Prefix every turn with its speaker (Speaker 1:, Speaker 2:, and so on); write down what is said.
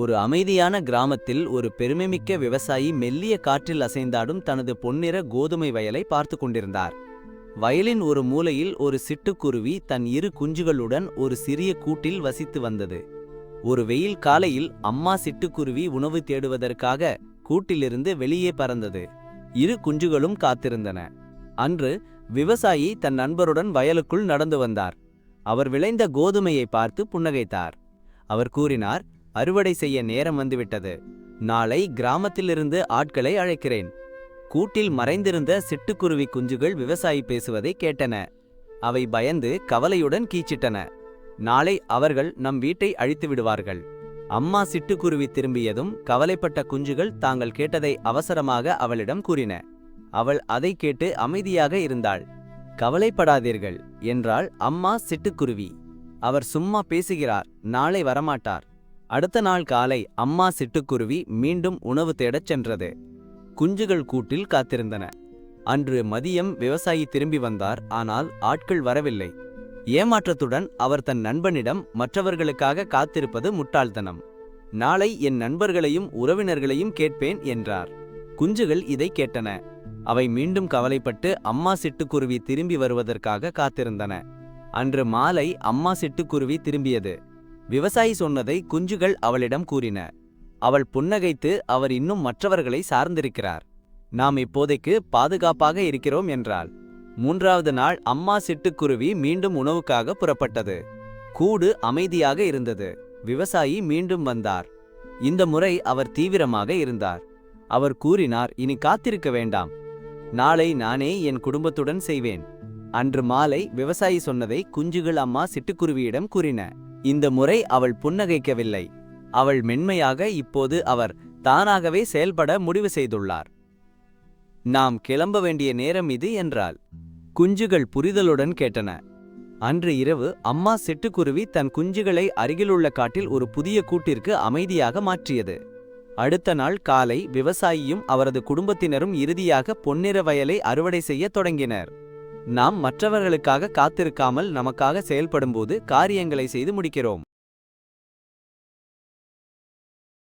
Speaker 1: ஒரு அமைதியான கிராமத்தில் ஒரு பெருமைமிக்க விவசாயி மெல்லிய காற்றில் அசைந்தாடும் தனது பொன்னிற கோதுமை வயலை பார்த்து கொண்டிருந்தார். வயலின் ஒரு மூலையில் ஒரு சிட்டுக்குருவி தன் இரு குஞ்சுகளுடன் ஒரு சிறிய கூட்டில் வசித்து வந்தது. ஒரு வெயில் காலையில் அம்மா சிட்டுக்குருவி உணவு தேடுவதற்காக கூட்டிலிருந்து வெளியே பறந்தது. இரு குஞ்சுகளும் காத்திருந்தன. அன்று விவசாயி தன் நண்பருடன் வயலுக்குள் நடந்து வந்தார். அவர் விளைந்த கோதுமையை பார்த்து புன்னகைத்தார். அவர் கூறினார் அறுவடை செய்ய நேரம் வந்துவிட்டது. நாளை கிராமத்திலிருந்து ஆட்களை அழைக்கிறேன். கூட்டில் மறைந்திருந்த சிட்டுக்குருவி குஞ்சுகள் விவசாயி பேசுவதை கேட்டன. அவை பயந்து கவலையுடன் கீச்சிட்டன. நாளை அவர்கள் நம் வீட்டை அழித்து விடுவார்கள். அம்மா சிட்டுக்குருவி திரும்பியதும் கவலைப்பட்ட குஞ்சுகள் தாங்கள் கேட்டதை அவசரமாக அவளிடம் கூறின. அவள் அதை கேட்டு அமைதியாக இருந்தாள். கவலைப்படாதீர்கள் என்றாள் அம்மா சிட்டுக்குருவி. அவர் சும்மா பேசுகிறார் நாளை வரமாட்டார். அடுத்த நாள் காலை அம்மா சிட்டுக்குருவி மீண்டும் உணவு தேடச் சென்றது. குஞ்சுகள் கூட்டில் காத்திருந்தன. அன்று மதியம் விவசாயி திரும்பி வந்தார். ஆனால் ஆட்கள் வரவில்லை. ஏமாற்றத்துடன் அவர் தன் நண்பனிடம் மற்றவர்களுக்காக காத்திருப்பது முட்டாள்தனம். நாளை என் நண்பர்களையும் உறவினர்களையும் கேட்பேன் என்றார். குஞ்சுகள் இதை கேட்டன. அவை மீண்டும் கவலைப்பட்டு அம்மா சிட்டுக்குருவி திரும்பி வருவதற்காக காத்திருந்தன. அன்று மாலை அம்மா சிட்டுக்குருவி திரும்பியது. விவசாயி சொன்னதை குஞ்சுகள் அவளிடம் கூறின. அவள் புன்னகைத்து அவர் இன்னும் மற்றவர்களை சார்ந்திருக்கிறார். நாம் இப்போதைக்கு பாதுகாப்பாக இருக்கிறோம் என்றாள். மூன்றாவது நாள் அம்மா சிட்டுக்குருவி மீண்டும் உணவுக்காக புறப்பட்டது. கூடு அமைதியாக இருந்தது. விவசாயி மீண்டும் வந்தார். இந்த முறை அவர் தீவிரமாக இருந்தார். அவர் கூறினார் இனி காத்திருக்க வேண்டாம். நாளை நானே என் குடும்பத்துடன் செய்வேன். அன்று மாலை விவசாயி சொன்னதை குஞ்சுகள் அம்மா சிட்டுக்குருவியிடம் கூறின. இந்த முறை அவள் புன்னகைக்கவில்லை. அவள் மென்மையாக இப்போது அவர் தானாகவே செயல்பட முடிவு செய்துள்ளார். நாம் கிளம்ப வேண்டிய நேரம் இது என்றால் குஞ்சுகள் புரிதலுடன் கேட்டன. அன்று இரவு அம்மா சிட்டுக்குருவி தன் குஞ்சுகளை அருகிலுள்ள காட்டில் ஒரு புதிய கூட்டிற்கு அமைதியாக மாற்றியது. அடுத்த நாள் காலை விவசாயியும் அவரது குடும்பத்தினரும் இறுதியாக பொன்னிற வயலை அறுவடை செய்யத் தொடங்கினர். நாம் மற்றவர்களுக்காக காத்திருக்காமல் நமக்காக செயல்படும்போது காரியங்களை செய்து முடிக்கிறோம்.